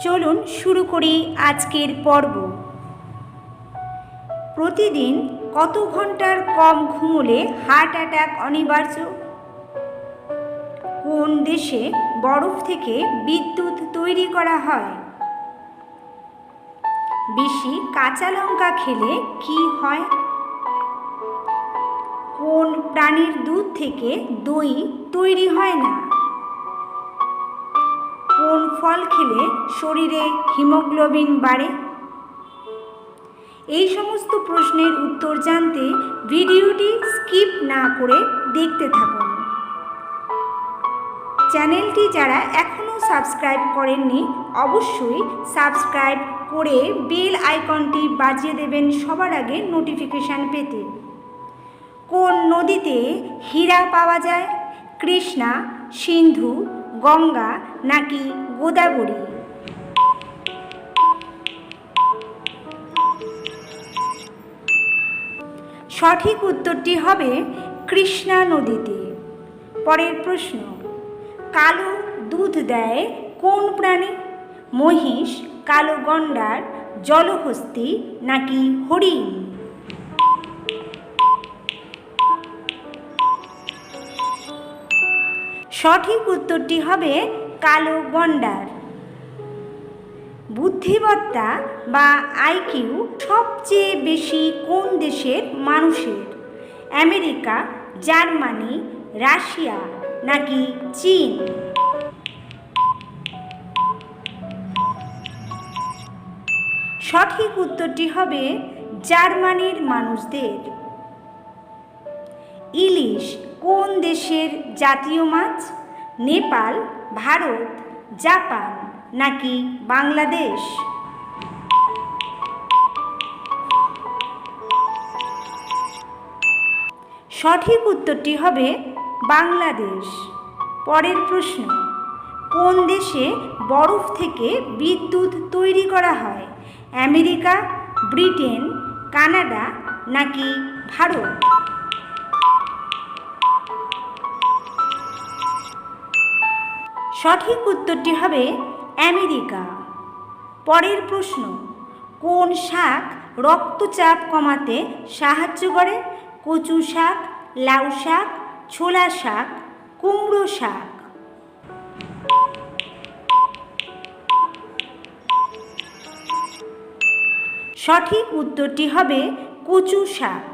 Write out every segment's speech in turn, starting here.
চলুন শুরু করি আজকের পর্ব। প্রতিদিন কত ঘণ্টার কম ঘুমোলে হার্ট অ্যাটাক অনিবার্য? কোন দেশে বরফ থেকে বিদ্যুৎ তৈরি করা হয়? বেশি কাঁচা লঙ্কা খেলে কি হয়? কোন প্রাণীর দুধ থেকে দই তৈরি হয় না? ফল খেলে শরীরে হিমোগ্লোবিন বাড়ে। এই সমস্ত প্রশ্নের উত্তর জানতে ভিডিওটি স্কিপ না করে দেখতে থাকুন। চ্যানেলটি যারা এখনও সাবস্ক্রাইব করেননি, অবশ্যই সাবস্ক্রাইব করে বেল আইকনটি বাজিয়ে দেবেন সবার আগে নোটিফিকেশান পেতে। কোন নদীতে হীরা পাওয়া যায়? কৃষ্ণা, সিন্ধু গঙ্গা নাকি গোদাবরী? সঠিক উত্তরটি হবে কৃষ্ণা নদীতে। পরের প্রশ্ন, কালো দুধ দেয় কোন প্রাণী? মহিষ, কালো গন্ডার, জলহস্তি নাকি হরিণ? সঠিক উত্তরটি হবে কালো গন্ডার। বুদ্ধিমত্তা বা আইকিউ সবচেয়ে বেশি কোন দেশের মানুষের? আমেরিকা, জার্মানি, রাশিয়া নাকি চীন? সঠিক উত্তরটি হবে জার্মানির মানুষদের। ইলিশ কোন দেশের জাতীয় মাছ? নেপাল, ভারত, জাপান নাকি বাংলাদেশ? সঠিক উত্তরটি হবে বাংলাদেশ। পরের প্রশ্ন, কোন দেশে বরফ থেকে বিদ্যুৎ তৈরি করা হয়? আমেরিকা, ব্রিটেন, কানাডা নাকি ভারত? সঠিক উত্তরটি হবে আমেরিকা। পরের প্রশ্ন, কোন শাক রক্তচাপ কমাতে সাহায্য করে? কচু শাক, লাউ শাক, ছোলা শাক, কুমড়ো শাক। সঠিক উত্তরটি হবে কচু শাক।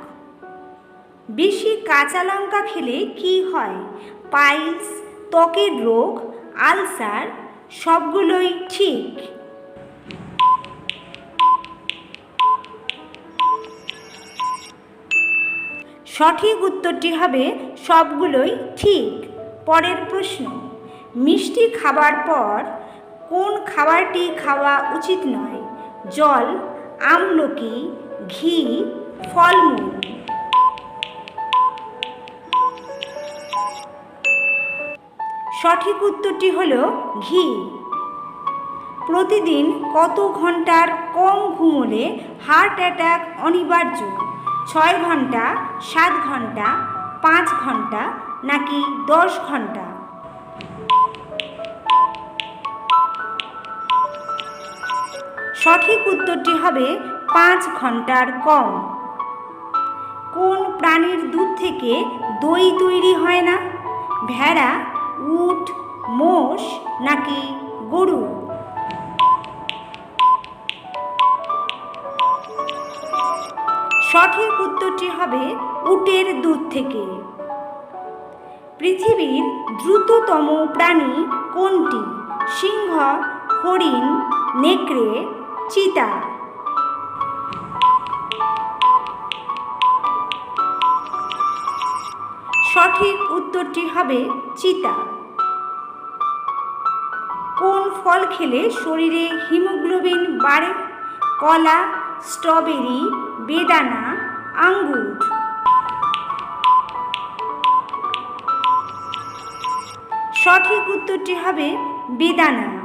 বেশি কাঁচা লঙ্কা খেলে কি হয়? পাইলস, ত্বকের রোগ আলসার সবগুলোই ঠিক। সঠিক উত্তরটি হবে সবগুলোই ঠিক। পরের প্রশ্ন, মিষ্টি খাবার পর কোন খাবারটি খাওয়া উচিত নয়? জল, আমলকি, ঘি, ফলমূল। সঠিক উত্তরটি হল ঘি। প্রতিদিন কত ঘণ্টার কম ঘুমোলে হার্ট অ্যাটাক অনিবার্য? ছয় ঘণ্টা, সাত ঘণ্টা, পাঁচ ঘণ্টা নাকি দশ ঘণ্টা? সঠিক উত্তরটি হবে পাঁচ ঘণ্টার কম। কোন প্রাণীর দুধ থেকে দই তৈরি হয় না? ভেড়া উট মোষ নাকি গরু? সঠিক উত্তরটি হবে উটের দুধ থেকে। পৃথিবীর দ্রুততম প্রাণী কোনটি? সিংহ, হরিণ, নেকড়ে, চিতা। সঠিক উত্তরটি হবে চিতা। ফল খেলে শরীরে হিমোগ্লোবিন বাড়ে কলা স্ট্রবেরি বেদানা আঙ্গুর। সঠিক উত্তরটি হবে বেদানা।